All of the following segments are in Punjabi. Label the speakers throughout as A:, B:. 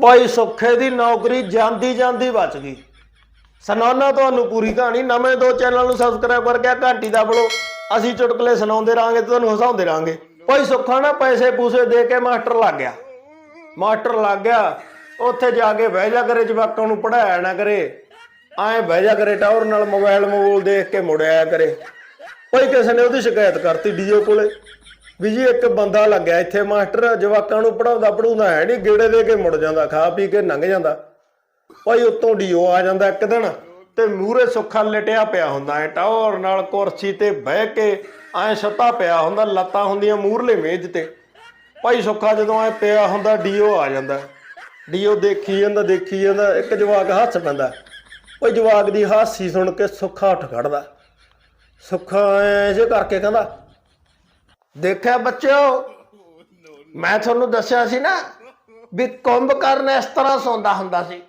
A: ਭਾਈ ਸੁੱਖੇ ਦੀ ਨੌਕਰੀ ਜਾਂਦੀ ਜਾਂਦੀ ਬਚ ਗਈ। ਸੁਣਾਉਣਾ ਤੁਹਾਨੂੰ ਪੂਰੀ ਕਹਾਣੀ, ਨਵੇਂ ਦੋ ਚੈਨਲ ਨੂੰ ਸਬਸਕ੍ਰਾਈਬ ਕਰਕੇ ਘੰਟੀ ਦਬਲੋ ਅਸੀਂ ਚੁਟਕਲੇ ਸੁਣਾਉਂਦੇ ਰਾਂਗੇ ਤੁਹਾਨੂੰ ਹਸਾਉਂਦੇ ਰਾਂਗੇ ਭਾਈ ਸੁੱਖਾ ਨਾ, ਪੈਸੇ ਪੂਸੇ ਦੇ ਕੇ ਮਾਸਟਰ ਲੱਗ ਗਿਆ। ਮਾਸਟਰ ਲੱਗ ਗਿਆ, ਉੱਥੇ ਜਾ ਕੇ ਬਹਿ ਜਾ ਕਰੇ ਜਵਾਕਾਂ ਨੂੰ ਪੜਾਇਆ ਨਾ ਕਰੇ। ਐਂ ਬਹਿ ਜਾ ਕਰੇ ਟਾਵਰ ਨਾਲ ਮੋਬਾਈਲ ਮੋਬਾਈਲ ਦੇਖ ਕੇ ਮੁੜਿਆ ਕਰੇ। ਕੋਈ ਕਿਸੇ ਨੇ ਉਹਦੀ ਸ਼ਿਕਾਇਤ ਕਰਤੀ ਡੀਓ ਕੋਲੇ। ਵੀ ਜੀ ਇੱਕ ਬੰਦਾ ਲੱਗਿਆ ਇੱਥੇ ਮਾਸਟਰ, ਜਵਾਕਾਂ ਨੂੰ ਪੜਾਉਂਦਾ ਪੜਾਉਂਦਾ ਹੈ ਨਹੀਂ ਗੇੜੇ ਦੇ ਕੇ ਮੁੜ ਜਾਂਦਾ, ਖਾ ਪੀ ਕੇ ਲੰਘ ਜਾਂਦਾ। ਭਾਈ ਉੱਤੋਂ ਡੀਓ ਆ ਜਾਂਦਾ ਇੱਕ ਦਿਨ, ਤੇ ਮੂਰੇ ਸੁੱਖਾ ਲਟਿਆ ਪਿਆ ਹੁੰਦਾ, ਐ ਟਾਵਰ ਨਾਲ ਕੁਰਸੀ ਤੇ ਬਹਿ ਕੇ ਐ ਸੁੱਤਾ ਪਿਆ ਹੁੰਦਾ, ਲੱਤਾਂ ਹੁੰਦੀਆਂ ਮੂਰਲੇ ਮੇਜ਼ ਤੇ। ਭਾਈ ਸੁੱਖਾ ਜਦੋਂ ਐ ਪਿਆ ਹੁੰਦਾ, ਡੀਓ ਆ ਜਾਂਦਾ। ਡੀਓ ਦੇਖੀ ਜਾਂਦਾ ਦੇਖੀ ਜਾਂਦਾ, ਇੱਕ ਜਵਾਕ ਹੱਸ ਪੈਂਦਾ। ਭਾਈ ਜਵਾਕ ਦੀ ਹਾਸੀ ਸੁਣ ਕੇ ਸੁੱਖਾ ਉੱਠ ਖੜਦਾ। ਸੁੱਖਾ ਐ ਜੇ ਕਰਕੇ ਕਹਿੰਦਾ ਦੇਖਿਆ ਬੱਚਿਓ? ਮੈਂ ਤੁਹਾਨੂੰ ਦੱਸਿਆ ਸੀ ਨਾ ਵੀ ਕੁੰਭਕਰਨ ਇਸ ਤਰ੍ਹਾਂ ਸੌਂਦਾ ਹੁੰਦਾ ਸੀ।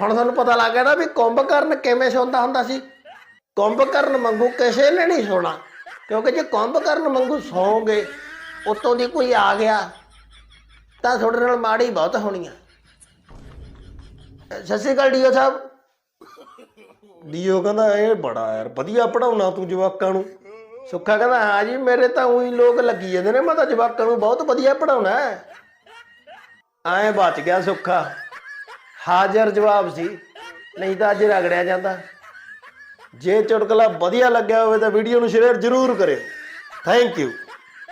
A: ਹੁਣ ਤੁਹਾਨੂੰ ਪਤਾ ਲੱਗ ਗਿਆ ਨਾ ਵੀ ਕੁੰਭਕਰਨ ਕਿਵੇਂ ਸੌਂਦਾ ਹੁੰਦਾ ਸੀ। ਕੁੰਭਕਰਨ ਮੰਗੂ ਕਿਸੇ ਨੇ ਨਹੀਂ ਸੋਣਾ, ਕਿਉਂਕਿ ਜੇ ਕੁੰਭਕਰਨ ਵਾਂਗੂ ਸੌਂਗੇ, ਉਤੋਂ ਦੀ ਕੋਈ ਆ ਗਿਆ, ਤਾਂ ਤੁਹਾਡੇ ਨਾਲ ਮਾੜੀ ਬਹੁਤ ਹੋਣੀ ਆ। ਸਤਿ ਸ਼੍ਰੀ ਅਕਾਲ ਡੀਓ ਸਾਹਿਬ। ਡੀਓ ਕਹਿੰਦਾ ਇਹ ਬੜਾ ਯਾਰ, ਵਧੀਆ ਪੜਾਉਣਾ ਤੂੰ ਜਵਾਕਾਂ ਨੂੰ। ਸੁੱਖਾ ਕਹਿੰਦਾ, ਹਾਂ ਜੀ, ਮੇਰੇ ਤਾਂ ਉਹੀ ਲੋਕ ਲੱਗੀ ਜਾਂਦੇ ਨੇ। ਮੈਂ ਤਾਂ ਜਵਾਕਾਂ ਨੂੰ ਬਹੁਤ ਵਧੀਆ ਪੜਾਉਣਾ ਐਂ ਬਚ ਗਿਆ ਸੁੱਖਾ। ਹਾਜ਼ਰ ਜਵਾਬ ਸੀ। ਨਹੀਂ ਤਾਂ ਅੱਜ ਰਗੜਿਆ ਜਾਂਦਾ। ਜੇ ਚੁਟਕਲਾ ਵਧੀਆ ਲੱਗਿਆ ਹੋਵੇ ਤਾਂ ਵੀਡੀਓ ਨੂੰ ਸ਼ੇਅਰ ਜ਼ਰੂਰ ਕਰਿਓ। Thank you